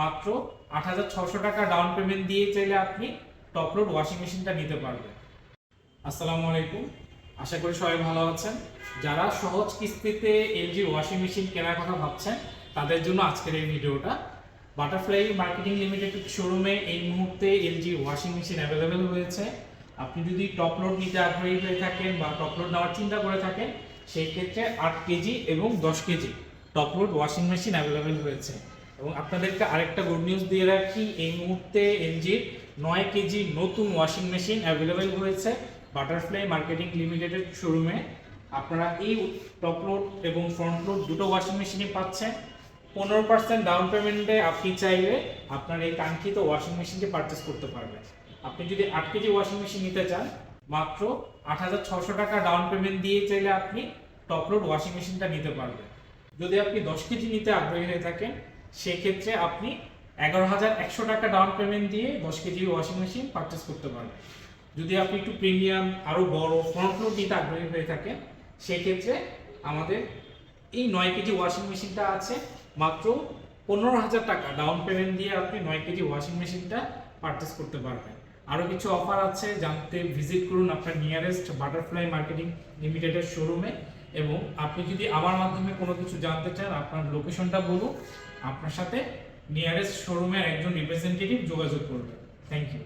মাত্র আট হাজার ছশো টাকা ডাউন পেমেন্ট দিয়ে চাইলে আপনি টপ লোড ওয়াশিং মেশিনটা নিতে পারবেন। আসসালামু আলাইকুম। আশা করি সবাই ভালো আছেন। যারা সহজ কিস্তিতে এলজি ওয়াশিং মেশিন কেনার কথা ভাবছেন, তাদের জন্য আজকের এই ভিডিওটা। বাটারফ্লাই মার্কেটিং লিমিটেড শোরুমে এই মুহূর্তে এলজি ওয়াশিং মেশিন অ্যাভেলেবেল হয়েছে আপনি যদি টপ লোড নিতে আগ্রহী হয়ে থাকেন বা টপ লোড নেওয়ার চিন্তা করে থাকেন, সেই ক্ষেত্রে আট কেজি এবং দশ KG top load washing machine available হয়েছে এবং আপনাদেরকে আরেকটা গুড নিউজ দিয়ে রাখি, এই মুহূর্তে এলজির নয় কেজি নতুন ওয়াশিং মেশিন অ্যাভেলেবেল হয়েছে বাটারফ্লাই মার্কেটিং লিমিটেডের শোরুমে আপনারা এই টপ লোড এবং ফ্রন্ট লোড দুটো ওয়াশিং মেশিনই পাচ্ছেন। পনেরো পার্সেন্ট ডাউন পেমেন্টে আপনি চাইলে আপনার এই কাঙ্ক্ষিত ওয়াশিং মেশিনটি পারচেস করতে পারবেন। আপনি যদি আট কেজি ওয়াশিং মেশিন নিতে চান, মাত্র আট হাজার ছশো টাকা ডাউন পেমেন্ট দিয়ে চাইলে আপনি টপ লোড ওয়াশিং মেশিনটা নিতে পারবেন। যদি আপনি দশ কেজি নিতে আগ্রহী হয়ে থাকেন সেক্ষেত্রে আপনি এগারো হাজার একশো টাকা ডাউন পেমেন্ট দিয়ে দশ কেজি ওয়াশিং মেশিন পারচেস করতে পারবেন যদি আপনি একটু প্রিমিয়াম আরও বড় ফ্রন্ট লোড দিতে আগ্রহী হয়ে থাকেন, সেক্ষেত্রে আমাদের এই নয় কেজি ওয়াশিং মেশিনটা আছে, মাত্র পনেরো হাজার টাকা ডাউন পেমেন্ট দিয়ে আপনি নয় কেজি ওয়াশিং মেশিনটা পারচেস করতে পারবেন। আরও কিছু অফার আছে জানতে ভিজিট করুন আপনার নিয়ারেস্ট বাটারফ্লাই মার্কেটিং লিমিটেডের শোরুমে এবং আপনি যদি আমার মাধ্যমে কোনো কিছু জানতে চান, আপনার লোকেশনটা বলুন, আপনার সাথে নিয়ারেস্ট শোরুমের একজন রিপ্রেজেন্টেটিভ যোগাযোগ করবে। Thank you